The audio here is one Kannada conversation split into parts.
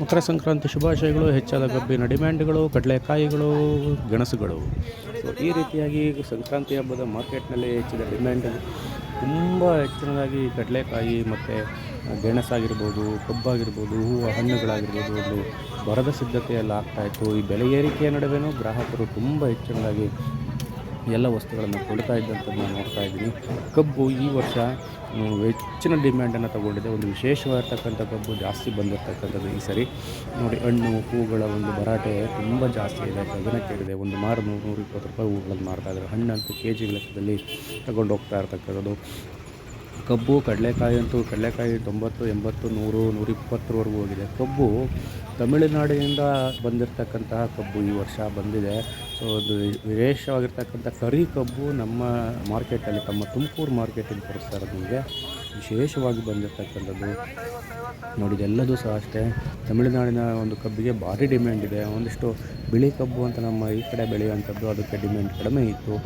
ಮಕರ ಸಂಕ್ರಾಂತಿ ಶುಭಾಶಯಗಳು ಹೆಚ್ಚಾದ ಕಬ್ಬಿನ ಡಿಮ್ಯಾಂಡ್ಗಳು ಕಡಲೆಕಾಯಿಗಳು ಗೆಣಸುಗಳು. ಸೊ ಈ ರೀತಿಯಾಗಿ ಸಂಕ್ರಾಂತಿ ಹಬ್ಬದ ಮಾರ್ಕೆಟ್ನಲ್ಲಿ ಹೆಚ್ಚಿದ ಡಿಮ್ಯಾಂಡ್ ತುಂಬ ಹೆಚ್ಚಿನದಾಗಿ ಕಡಲೆಕಾಯಿ ಮತ್ತು ಗೆಣಸಾಗಿರ್ಬೋದು, ಕಬ್ಬಾಗಿರ್ಬೋದು, ಹೂವು, ಹಣ್ಣುಗಳಾಗಿರ್ಬೋದು, ಒಂದು ಬರದ ಸಿದ್ಧತೆಯಲ್ಲಿ ಆಗ್ತಾಯಿತ್ತು ಈ ಬೆಲೆ ಏರಿಕೆಯ ನಡುವೆನೂ ಗ್ರಾಹಕರು ತುಂಬ ಹೆಚ್ಚಿನದಾಗಿ ಎಲ್ಲ ವಸ್ತುಗಳನ್ನು ಕೊಡ್ತಾ ಇದ್ದಂಥದ್ದು ನಾನು ನೋಡ್ತಾ ಇದ್ದೀನಿ. ಕಬ್ಬು ಈ ವರ್ಷ ಹೆಚ್ಚಿನ ಡಿಮ್ಯಾಂಡನ್ನು ತಗೊಂಡಿದೆ. ಒಂದು ವಿಶೇಷವಾಗಿರ್ತಕ್ಕಂಥ ಕಬ್ಬು ಜಾಸ್ತಿ ಬಂದಿರತಕ್ಕಂಥದ್ದು ಈ ಸರಿ. ನೋಡಿ, ಹಣ್ಣು ಹೂಗಳ ಒಂದು ಭರಾಟೆ ತುಂಬ ಜಾಸ್ತಿ ಇದೆ. ಗಗನಕ್ಕೇರಿದೆ ಒಂದು ಮಾರು ನೂರು, ನೂರ ಇಪ್ಪತ್ತು ರೂಪಾಯಿ ಹೂಗಳನ್ನು ಇದ್ದಾರೆ. ಹಣ್ಣಂತೂ ಕೆ ಜಿ ಲೆಕ್ಕದಲ್ಲಿ ತಗೊಂಡು ಹೋಗ್ತಾ ಇರ್ತಕ್ಕಂಥದ್ದು. ಕಬ್ಬು, ಕಡಲೆಕಾಯಿ ಅಂತೂ ಕಡಲೆಕಾಯಿ ತೊಂಬತ್ತು, ಎಂಬತ್ತು, ನೂರು, ನೂರಿಪ್ಪತ್ತರವರೆಗೂ ಹೋಗಿದೆ. ಕಬ್ಬು ತಮಿಳುನಾಡಿನಿಂದ ಬಂದಿರತಕ್ಕಂತಹ ಕಬ್ಬು ಈ ವರ್ಷ ಬಂದಿದೆ. ಸೊ ಅದು ವಿಶೇಷವಾಗಿರ್ತಕ್ಕಂಥ ಕರಿ ಕಬ್ಬು ನಮ್ಮ ಮಾರ್ಕೆಟಲ್ಲಿ, ತಮ್ಮ ತುಮಕೂರು ಮಾರ್ಕೆಟಿಗೆ ತರಿಸ್ತಾ ಇರೋದು ನಿಮಗೆ. ವಿಶೇಷವಾಗಿ ಬಂದಿರತಕ್ಕಂಥದ್ದು. ನೋಡಿ, ಇದೆಲ್ಲದೂ ಸಹ ಅಷ್ಟೇ. ತಮಿಳುನಾಡಿನ ಒಂದು ಕಬ್ಬಿಗೆ ಭಾರಿ ಡಿಮ್ಯಾಂಡ್ ಇದೆ. ಒಂದಿಷ್ಟು ಬಿಳಿ ಕಬ್ಬು ಅಂತ ನಮ್ಮ ಈ ಕಡೆ ಬೆಳೆಯುವಂಥದ್ದು, ಅದಕ್ಕೆ ಡಿಮ್ಯಾಂಡ್ ಕಡಿಮೆ ಇತ್ತು.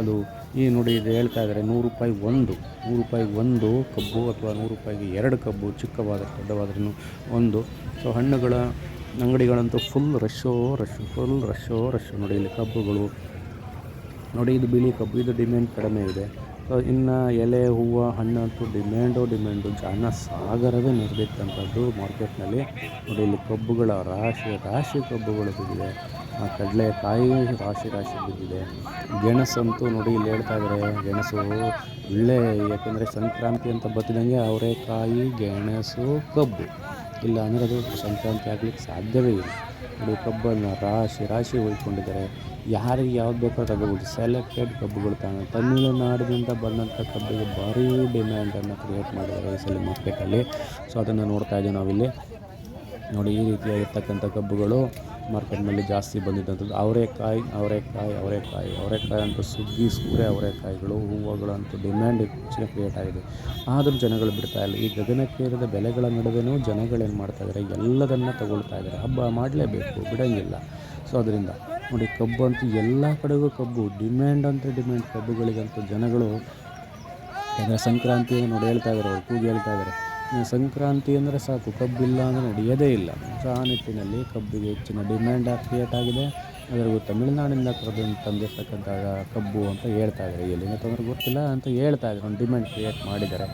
ಅದು ಈ ನೋಡಿ ಇದು ಹೇಳ್ತಾ ಇದ್ದಾರೆ ನೂರು ರೂಪಾಯಿ ಒಂದು, ನೂರು ರೂಪಾಯಿ ಒಂದು ಕಬ್ಬು ಅಥವಾ ನೂರು ರೂಪಾಯಿಗೆ ಎರಡು ಕಬ್ಬು ಚಿಕ್ಕವಾದ ದೊಡ್ಡವಾದ್ರೂ ಒಂದು. ಸೊ ಹಣ್ಣುಗಳ ಅಂಗಡಿಗಳಂತೂ ಫುಲ್ ರಶ್ಶೋ ರಶ್ಶು ಫುಲ್ ರಶ್ಶೋ ರಶ್ ನೋಡಿ ಇಲ್ಲಿ ಕಬ್ಬುಗಳು. ನೋಡಿ, ಇದು ಬಿಳಿ ಕಬ್ಬು, ಇದು ಡಿಮ್ಯಾಂಡ್ ಕಡಿಮೆ ಇದೆ. ಸೊ ಇನ್ನು ಎಲೆ, ಹೂವು ಹಣ್ಣು ಅಂತೂ ಡಿಮ್ಯಾಂಡು ಡಿಮ್ಯಾಂಡು ಜನ ಸಾಗರವೇ ನಡೆದಿತ್ತಂಥದ್ದು ಮಾರ್ಕೆಟ್ನಲ್ಲಿ ನೋಡಿ ಇಲ್ಲಿ ಕಬ್ಬುಗಳ ರಾಶಿ ರಾಶಿ ಕಬ್ಬುಗಳು ಬಿದ್ದಿದೆ ಆ ಕಡಲೆಕಾಯಿ ರಾಶಿ ರಾಶಿ ಬಿದ್ದಿದೆ. ಗೆಣಸಂತೂ ನೋಡಿ ಇಲ್ಲಿ ಹೇಳ್ತಾ ಇದ್ದಾರೆ ಗೆಣಸು ಒಳ್ಳೆ ಯಾಕೆಂದರೆ ಸಂಕ್ರಾಂತಿ ಅಂತ ಬತ್ತಿದಂಗೆ ಅವರೆಕಾಯಿ ಗೆಣಸು, ಕಬ್ಬು. ಇಲ್ಲ ಅಂದರೆ ಅದು ಸಂಕ್ರಾಂತಿ ಆಗಲಿಕ್ಕೆ ಸಾಧ್ಯವೇ ಇಲ್ಲ. ನೋಡಿ ಕಬ್ಬನ್ನು ರಾಶಿ ರಾಶಿ ಉಳ್ಕೊಂಡಿದ್ದಾರೆ. ಯಾರಿಗೆ ಯಾವ್ದು ಬೇಕೋ ತಗೋಬೋದು ಸೆಲೆಕ್ಟೆಡ್ ಕಬ್ಬುಗಳು ತಾನೆ. ತಮಿಳುನಾಡಿನಿಂದ ಬಂದಂಥ ಕಬ್ಬಿಗೆ ಭಾರಿ ಡಿಮ್ಯಾಂಡನ್ನು ಕ್ರಿಯೇಟ್ ಮಾಡಿದ್ದಾರೆ ಈ ಸಲ ಮಾರ್ಕೆಟಲ್ಲಿ ಸೊ ಅದನ್ನು ನೋಡ್ತಾ ಇದ್ದೀವಿ ನಾವಿಲ್ಲಿ. ನೋಡಿ ಈ ರೀತಿಯಾಗಿರ್ತಕ್ಕಂಥ ಕಬ್ಬುಗಳು ಮಾರ್ಕೆಟ್ನಲ್ಲಿ ಜಾಸ್ತಿ ಬಂದಿದ್ದಂಥದ್ದು ಅವರೆಕಾಯಿ ಅವರೆಕಾಯಿ ಅವರೆಕಾಯಿ ಅವರೆಕಾಯಿ ಅಂತೂ ಸುಗ್ಗಿ ಸೂರೆ ಅವರೆಕಾಯಿಗಳು ಹೂವುಗಳಂತೂ ಡಿಮ್ಯಾಂಡ್ ಹೆಚ್ಚಿನ ಕ್ರಿಯೇಟ್ ಆಗಿದೆ. ಆದರೂ ಜನಗಳು ಬಿಡ್ತಾ ಇಲ್ಲ. ಈ ಗಗನಕ್ಕೇರಿದ ಬೆಲೆಗಳ ನಡುವೆನೂ ಜನಗಳೇನು ಮಾಡ್ತಾ ಇದ್ದಾರೆ ಎಲ್ಲದನ್ನು ತಗೊಳ್ತಾ ಇದ್ದಾರೆ ಹಬ್ಬ ಮಾಡಲೇಬೇಕು, ಬಿಡೋಂಗಿಲ್ಲ. ಸೊ ಅದರಿಂದ ನೋಡಿ, ಕಬ್ಬು ಅಂತೂ ಎಲ್ಲ ಕಡೆಗೂ ಕಬ್ಬು ಡಿಮ್ಯಾಂಡ್ ಅಂತ ಡಿಮ್ಯಾಂಡ್ ಕಬ್ಬುಗಳಿಗಂತೂ ಜನಗಳು ಯಾಕಂದರೆ ಸಂಕ್ರಾಂತಿ ನೋಡಿ ಹೇಳ್ತಾ ಇದ್ದಾರೆ ಅವ್ರು ಕೂಗಿ ಹೇಳ್ತಾ ಇದ್ದಾರೆ ಸಂಕ್ರಾಂತಿ ಅಂದರೆ ಸಾಕು, ಕಬ್ಬಿಲ್ಲ ಅಂದರೆ ನಡೆಯೋದೇ ಇಲ್ಲ. ಸೊ ಆ ನಿಟ್ಟಿನಲ್ಲಿ ಕಬ್ಬಿಗೆ ಹೆಚ್ಚಿನ ಡಿಮ್ಯಾಂಡ್ ಕ್ರಿಯೇಟ್ ಆಗಿದೆ. ಅದರಿಗೂ ತಮಿಳುನಾಡಿಂದ ಕರೆದು ತಂದಿರ್ತಕ್ಕಂಥ ಕಬ್ಬು ಅಂತ ಹೇಳ್ತಾ ಇದ್ದಾರೆ. ಎಲ್ಲಿಂದ ತೊಂದರೆ ಗೊತ್ತಿಲ್ಲ ಅಂತ ಹೇಳ್ತಾ ಇದ್ದಾರೆ. ಒಂದು ಡಿಮ್ಯಾಂಡ್ ಕ್ರಿಯೇಟ್ ಮಾಡಿದ್ದಾರೆ.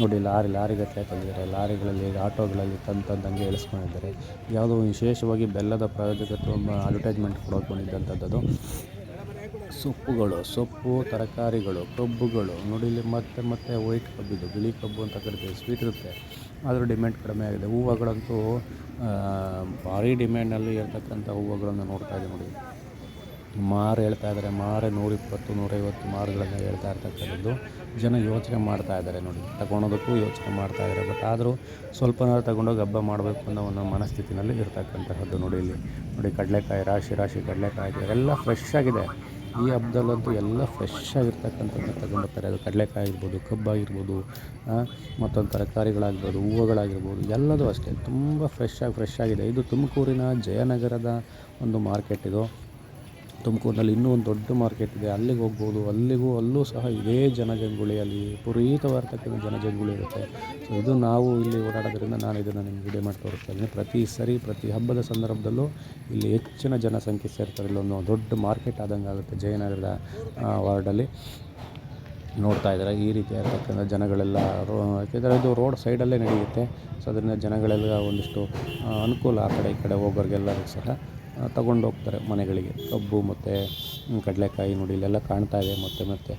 ನೋಡಿ, ಲಾರಿ, ಲಾರಿಗಟ್ಟಲೆ ತಂದಿದ್ದಾರೆ. ಲಾರಿಗಳಲ್ಲಿ ಆಟೋಗಳಲ್ಲಿ ತಂದು ತಂದಂಗೆ ಇಳಿಸ್ಕೊಂಡಿದ್ದಾರೆ. ಯಾವುದೋ ವಿಶೇಷವಾಗಿ ಬೆಲ್ಲದ ಪ್ರಾಯೋಜಕತ್ವ ಅಡ್ವರ್ಟೈಸ್ಮೆಂಟ್ ಕೊಡೋಕೆ ಬಂದಿದ್ದಂಥದ್ದು ಸೊಪ್ಪುಗಳು, ಸೊಪ್ಪು, ತರಕಾರಿಗಳು, ಕಬ್ಬುಗಳು ನೋಡಿ ಇಲ್ಲಿ ಮತ್ತೆ ಮತ್ತೆ ವೈಟ್ ಕಬ್ಬಿದ್ದು ಬಿಳಿ ಕಬ್ಬು ಅಂತ ಕರಿತೀವಿ ಸ್ವೀಟ್ ಇರುತ್ತೆ. ಆದರೂ ಡಿಮ್ಯಾಂಡ್ ಕಡಿಮೆ ಆಗಿದೆ. ಹೂವುಗಳಂತೂ ಭಾರಿ ಡಿಮ್ಯಾಂಡಲ್ಲಿ ಇರ್ತಕ್ಕಂಥ ಹೂವುಗಳನ್ನು ನೋಡ್ತಾ ಇದ್ದೀವಿ ನೋಡಿ. ಮಾರು ಹೇಳ್ತಾ ಇದ್ದಾರೆ, ಮಾರೆ ನೂರಿಪ್ಪತ್ತು, ನೂರೈವತ್ತು ಮಾರುಗಳನ್ನು ಹೇಳ್ತಾ ಇರ್ತಕ್ಕಂಥದ್ದು. ಜನ ಯೋಚನೆ ಮಾಡ್ತಾ ಇದ್ದಾರೆ ನೋಡಿ. ತಗೊಳೋದಕ್ಕೂ ಯೋಚನೆ ಮಾಡ್ತಾ ಇದ್ದಾರೆ. ಬಟ್ ಆದರೂ ಸ್ವಲ್ಪನಾದ್ರು ತಗೊಂಡೋಗಿ ಹಬ್ಬ ಮಾಡಬೇಕು ಅನ್ನೋ ಒಂದು ಮನಸ್ಥಿತಿನಲ್ಲಿ ಇರ್ತಕ್ಕಂತಹದ್ದು ನೋಡಿ ಇಲ್ಲಿ. ನೋಡಿ ಕಡಲೆಕಾಯಿ, ರಾಶಿ ರಾಶಿ, ಕಡಲೆಕಾಯಿ ಇದೆ ಎಲ್ಲ ಫ್ರೆಶ್ ಆಗಿದೆ. ಈ ಹಬ್ಬದಲ್ಲಂತೂ ಎಲ್ಲ ಫ್ರೆಶ್ ಆಗಿರ್ತಕ್ಕಂಥದ್ದು ತಗೊಂಡ್ಬರ್ತಾರೆ ಅದು ಕಡಲೆಕಾಯಿ ಆಗಿರ್ಬೋದು ಕಬ್ಬಾಗಿರ್ಬೋದು ಮತ್ತೊಂದು ತರಕಾರಿಗಳಾಗಿರ್ಬೋದು, ಹೂವುಗಳಾಗಿರ್ಬೋದು, ಎಲ್ಲದೂ ಅಷ್ಟೇ. ತುಂಬ ಫ್ರೆಶ್ ಆಗಿ ಫ್ರೆಶ್ ಆಗಿದೆ. ಇದು ತುಮಕೂರಿನ ಜಯನಗರದ ಒಂದು ಮಾರ್ಕೆಟ್ ಇದು. ತುಮಕೂರಿನಲ್ಲಿ ಇನ್ನೂ ಒಂದು ದೊಡ್ಡ ಮಾರ್ಕೆಟ್ ಇದೆ. ಅಲ್ಲಿಗೆ ಹೋಗ್ಬೋದು. ಅಲ್ಲಿಗೂ ಅಲ್ಲೂ ಸಹ ಇದೇ ಜನಜಂಗುಳಿ. ಅಲ್ಲಿ ಪುರೀತವಾಗಿರ್ತಕ್ಕಂಥ ಜನಜಂಗುಳಿ ಇರುತ್ತೆ. ಸೊ ಇದು ನಾವು ಇಲ್ಲಿ ಓಡಾಡೋದ್ರಿಂದ ನಾನು ಇದನ್ನು ನಿಮ್ಗೆ ವಿಡಿಯೋ ಮಾಡಿ ತೋರಿಸ್ತಾ ಪ್ರತಿ ಸರಿ, ಪ್ರತಿ ಹಬ್ಬದ ಸಂದರ್ಭದಲ್ಲೂ ಇಲ್ಲಿ ಹೆಚ್ಚಿನ ಜನಸಂಖ್ಯೆ ಸೇರ್ತಾರೆ. ಇಲ್ಲೊಂದು ದೊಡ್ಡ ಮಾರ್ಕೆಟ್ ಆದಂಗೆ ಆಗುತ್ತೆ ಜಯನಗರದ ವಾರ್ಡಲ್ಲಿ. ನೋಡ್ತಾ ಇದ್ದಾರೆ. ಈ ರೀತಿ ರೀತಿಯಾಗಿರ್ತಕ್ಕಂಥ ಜನಗಳೆಲ್ಲ ರೋ, ಯಾಕೆಂದರೆ ಇದು ರೋಡ್ ಸೈಡಲ್ಲೇ ನಡೆಯುತ್ತೆ. ಸೊ ಅದರಿಂದ ಜನಗಳೆಲ್ಲ ಒಂದಿಷ್ಟು ಅನುಕೂಲ ಆ ಕಡೆ ಈ ಕಡೆ ಹೋಗೋರಿಗೆಲ್ಲರೂ ಸಹ ಆ, ತಗೊಂಡು ಹೋಗ್ತಾರೆ ಮನೆಗಳಿಗೆ. ಕಬ್ಬು ಮತ್ತು ಕಡಲೆಕಾಯಿ ನೋಡಿ ಇಲ್ಲೆಲ್ಲ ಕಾಣ್ತಾ ಇದೆ ಮತ್ತೆ ಮತ್ತೆ.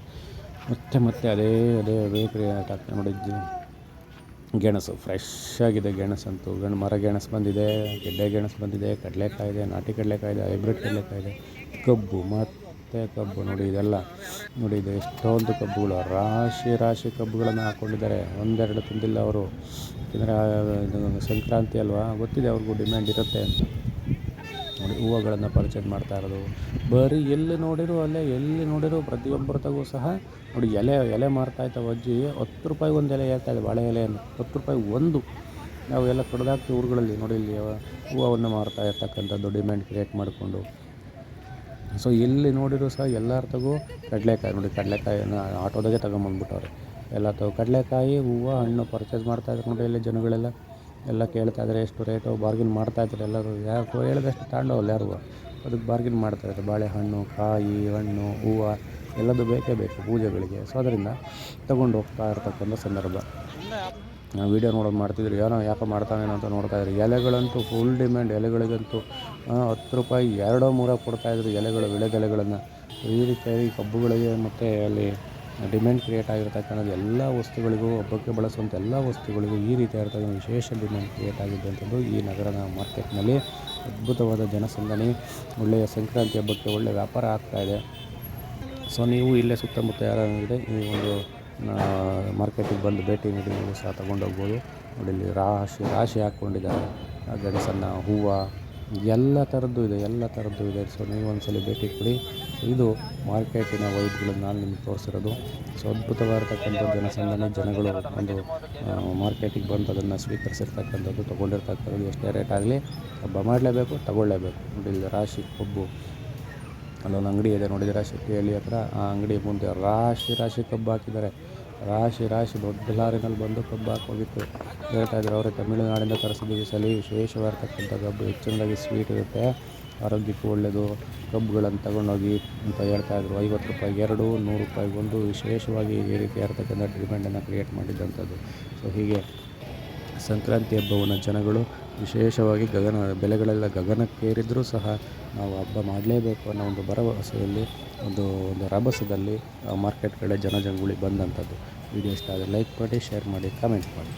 ಮತ್ತೆ ಮತ್ತೆ ಅದೇ ಅದೇ ಅದೇ ಕ್ರಿಯೆ ಆಗ್ತದೆ ನೋಡಿ ಗೆಣಸು ಫ್ರೆಶ್ ಆಗಿದೆ ಗೆಣಸಂತೂ ಗಣ ಮರ ಗೆಣಸು ಬಂದಿದೆ ಗೆಡ್ಡೆ ಗೆಣಸು ಬಂದಿದೆ ಕಡಲೆಕಾಯಿ ಇದೆ ನಾಟಿ ಕಡಲೆಕಾಯಿ ಇದೆ ಹೈಬ್ರಿಡ್ ಕಡಲೆಕಾಯಿ ಇದೆ. ಕಬ್ಬು ಮತ್ತು ಕಬ್ಬು ನೋಡಿ ಇದೆಲ್ಲ ನೋಡಿ ಇದು ಎಷ್ಟೊಂದು ಕಬ್ಬುಗಳು. ರಾಶಿ ರಾಶಿ ಕಬ್ಬುಗಳನ್ನು ಹಾಕ್ಕೊಂಡಿದ್ದಾರೆ ಒಂದೆರಡು ತಿಂದಿಲ್ಲ ಅವರು. ಯಾಕೆಂದರೆ ಸಂಕ್ರಾಂತಿ ಅಲ್ವಾ? ಗೊತ್ತಿದೆ ಅವ್ರಿಗೂ ಡಿಮ್ಯಾಂಡ್ ಇರುತ್ತೆ ಅಂತ. ನೋಡಿ, ಹೂವುಗಳನ್ನು ಪರ್ಚೇಸ್ ಮಾಡ್ತಾ ಇರೋದು. ಬರೀ ಎಲ್ಲಿ ನೋಡಿರು ಅಲ್ಲೇ, ಎಲ್ಲಿ ನೋಡಿರು ಪ್ರತಿಯೊಬ್ಬರ ತಗೂ ಸಹ ನೋಡಿ, ಎಲೆ ಎಲೆ ಮಾರ್ತಾ ಇತ್ತು ಅಜ್ಜಿ ಹತ್ತು ರೂಪಾಯಿ ಒಂದು ಎಲೆ ಹೇಳ್ತಾ ಇದೆ ಬಾಳೆ ಎಲೆಯನ್ನು. ಹತ್ತು ರೂಪಾಯಿ ಒಂದು. ನಾವು ಎಲ್ಲ ಕಡ್ದಾಕ್ತೀವಿ ಊರುಗಳಲ್ಲಿ ನೋಡಿ, ಇಲ್ಲಿ ಹೂವನ್ನು ಮಾರ್ತಾ ಇರ್ತಕ್ಕಂಥದ್ದು ಡಿಮ್ಯಾಂಡ್ ಕ್ರಿಯೇಟ್ ಮಾಡಿಕೊಂಡು. ಸೊ ಎಲ್ಲಿ ನೋಡಿದ್ರು ಸಹ ಎಲ್ಲರ ಕಡಲೆಕಾಯಿ ನೋಡಿ, ಕಡಲೆಕಾಯಿಯನ್ನು ಆಟೋದಾಗೆ ತಗೊಂಬಂದ್ಬಿಟ್ಟವ್ರೆ. ಎಲ್ಲ ತಗೋ ಕಡಲೆಕಾಯಿ, ಹೂವು, ಹಣ್ಣು ಪರ್ಚೇಸ್ ಮಾಡ್ತಾಯಿದ್ರು ನೋಡಿ, ಇಲ್ಲಿ ಜನಗಳೆಲ್ಲ. ಎಲ್ಲ ಕೇಳ್ತಾಯಿದ್ದಾರೆ ಎಷ್ಟು ರೇಟು ಬಾರ್ಗಿನ್ ಮಾಡ್ತಾ ಇದ್ದಾರೆ ಎಲ್ಲರೂ. ಯಾರು ಹೇಳಿದಷ್ಟು ತಗೊಂಡೋಗಲ್ಲ ಯಾರು. ಅದಕ್ಕೆ ಬಾರ್ಗಿನ್ ಮಾಡ್ತಾಯಿದ್ದಾರೆ ಬಾಳೆಹಣ್ಣು, ಕಾಯಿ, ಹಣ್ಣು, ಹೂವು, ಎಲ್ಲದೂ ಬೇಕೇ ಬೇಕು ಪೂಜೆಗಳಿಗೆ. ಸೊ ಅದರಿಂದ ತಗೊಂಡು ಹೋಗ್ತಾ ಇರ್ತಕ್ಕಂಥ ಸಂದರ್ಭ. ನಾವು ವೀಡಿಯೋ ನೋಡೋದು ಮಾಡ್ತಿದ್ರು ಏನೋ ಯಾಕೋ ಮಾಡ್ತಾನೇನೋ ಅಂತ ನೋಡ್ತಾ ನೋಡ್ತಾಯಿದ್ರು ಎಲೆಗಳಂತೂ ಫುಲ್ ಡಿಮ್ಯಾಂಡ್ ಎಲೆಗಳಿಗಂತೂ ಹತ್ತು ರೂಪಾಯಿ ಎರಡೋ ಮೂರೋ ಕೊಡ್ತಾಯಿದ್ರು ಎಲೆಗಳು ವಿಳೆದೆಲೆಗಳನ್ನು ಈ ರೀತಿಯಾಗಿ ಕಬ್ಬುಗಳಿಗೆ ಮತ್ತು ಅಲ್ಲಿ ಡಿಮ್ಯಾಂಡ್ ಕ್ರಿಯೇಟ್ ಆಗಿರ್ತಕ್ಕಂಥದ್ದು ಎಲ್ಲ ವಸ್ತುಗಳಿಗೂ, ಹಬ್ಬಕ್ಕೆ ಬಳಸುವಂಥ ಎಲ್ಲ ವಸ್ತುಗಳಿಗೂ ಈ ರೀತಿಯಾಗಿರ್ತಕ್ಕಂಥ ವಿಶೇಷ ಡಿಮ್ಯಾಂಡ್ ಕ್ರಿಯೇಟ್ ಆಗಿದ್ದಂಥದ್ದು ಈ ನಗರದ ಮಾರ್ಕೆಟ್ನಲ್ಲಿ ಅದ್ಭುತವಾದ ಜನಸಂದಣಿ, ಒಳ್ಳೆಯ ಸಂಕ್ರಾಂತಿ ಹಬ್ಬಕ್ಕೆ ಒಳ್ಳೆಯ ವ್ಯಾಪಾರ ಆಗ್ತಾಯಿದೆ ಸೊ, ನೀವು ಇಲ್ಲೇ ಸುತ್ತಮುತ್ತ ಯಾರಾಗಿದೆ ಈ ಒಂದು ಮಾರ್ಕೆಟಿಗೆ ಬಂದು ಭೇಟಿ ನೀಡಿ, ನೀವು ಸಹ ತೊಗೊಂಡೋಗ್ಬೋದು. ನೋಡಿ, ಇಲ್ಲಿ ರಾಶಿ ರಾಶಿ ಹಾಕ್ಕೊಂಡಿದ್ದಾರೆ. ಗೆಣಸನ್ನು, ಹೂವು ಎಲ್ಲ ಥರದ್ದು ಇದೆ, ಎಲ್ಲ ಥರದ್ದು ಇದೆ. ಸೊ ನೀವು ಒಂದ್ಸಲ ಭೇಟಿ ಕೊಡಿ. ಇದು ಮಾರ್ಕೆಟಿನ ವೈದ್ಯಗಳು ನಾನು ನಿಮ್ಗೆ ತೋರಿಸಿರೋದು. ಸೊ ಅದ್ಭುತವಾಗಿರ್ತಕ್ಕಂಥ ಜನಸಂದಣಿ, ಜನಗಳು ಒಂದು ಮಾರ್ಕೆಟಿಗೆ ಬಂದು ಅದನ್ನು ಸ್ವೀಕರಿಸಿರ್ತಕ್ಕಂಥದ್ದು, ತೊಗೊಂಡಿರ್ತಕ್ಕಂಥದ್ದು ಎಷ್ಟೇ ರೇಟ್ ಆಗಲಿ, ಹಬ್ಬ ಮಾಡಲೇಬೇಕು, ತಗೊಳ್ಳೇಬೇಕು. ನೋಡಿ ರಾಶಿ, ಕಬ್ಬು. ಅಲ್ಲೊಂದು ಅಂಗಡಿ ಇದೆ ನೋಡಿದ್ದೀರಾ? ಶೆಟ್ಟಿಹಳ್ಳಿ ಹತ್ರ ಆ ಅಂಗಡಿ ಮುಂದೆ ರಾಶಿ ರಾಶಿ ಕಬ್ಬು ಹಾಕಿದ್ದಾರೆ. ರಾಶಿ ರಾಶಿ ದೊಡ್ಡ ಲಾರಿನಲ್ಲಿ ಬಂದು ಕಬ್ಬು ಹಾಕೋಗಿತ್ತು ಹೇಳ್ತಾ ಇದ್ರು ಅವರೇ, ತಮಿಳುನಾಡಿಂದ ತರಿಸಿದ್ದೀವಿ ಸಲ. ವಿಶೇಷವಾಗಿರ್ತಕ್ಕಂಥ ಕಬ್ಬು ಹೆಚ್ಚಿನದಾಗಿ ಸ್ವೀಟ್ ಇರುತ್ತೆ. ಆರೋಗ್ಯಕ್ಕೂ ಒಳ್ಳೆಯದು ಕಬ್ಬುಗಳನ್ನು ತಗೊಂಡೋಗಿ ಅಂತ ಹೇಳ್ತಾಯಿದ್ರು ಐವತ್ತು ರೂಪಾಯಿಗೆ ಎರಡು, ನೂರು ರೂಪಾಯಿಗೆ ಒಂದು. ವಿಶೇಷವಾಗಿ ಈ ರೀತಿ ಇರ್ತಕ್ಕಂಥ ಡಿಮ್ಯಾಂಡನ್ನು ಕ್ರಿಯೇಟ್ ಮಾಡಿದ್ದಂಥದ್ದು. ಸೊ ಹೀಗೆ ಸಂಕ್ರಾಂತಿ ಹಬ್ಬವನ್ನು ಜನಗಳು ವಿಶೇಷವಾಗಿ ಗಗನ, ಬೆಲೆಗಳೆಲ್ಲ ಗಗನಕ್ಕೇರಿದ್ರೂ ಸಹ ನಾವು ಹಬ್ಬ ಮಾಡಲೇಬೇಕು ಅನ್ನೋ ಒಂದು ಭರವಸೆಯಲ್ಲಿ, ಒಂದು ಒಂದು ರಭಸದಲ್ಲಿ ಮಾರ್ಕೆಟ್ ಕಡೆ ಜನಜಂಗುಳಿ ಬಂದಂಥದ್ದು. ವಿಡಿಯೋ ಇಷ್ಟ ಆದರೆ ಲೈಕ್ ಮಾಡಿ, ಶೇರ್ ಮಾಡಿ, ಕಮೆಂಟ್ ಮಾಡಿ.